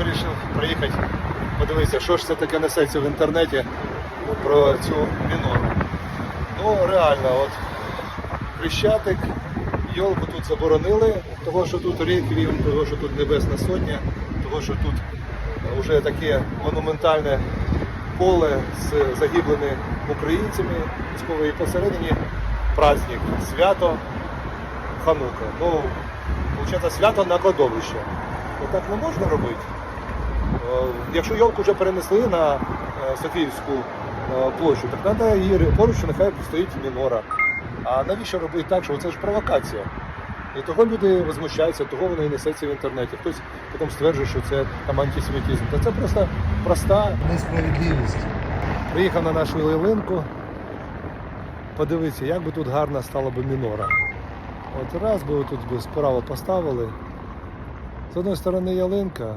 вирішив приїхати, подивитися, що ж це таке несеться в інтернеті про цю мінору. Ну, реально, от Хрещатик, йолку тут заборонили, того, що тут реквієм, того, що тут Небесна Сотня, того, що тут вже таке монументальне поле з загиблими українцями військової посередині праздник, свято Ханука. Ну, виходить, свято на кладовище. Отак не можна робити. Е, Якщо йолку вже перенесли на е, Софіївську е, площу, так треба її поруч, нехай стоїть мінора. А навіщо робити так, що це ж провокація? І того люди возмущаються, того воно і несеться в інтернеті. Хтось потім стверджує, що це там антисемітизм. Та це просто проста Несправедливість. Приїхав на нашу ялинку. Подивіться, як би тут гарно стала би мінора. От раз би тут би справа поставили. З одної сторони ялинка,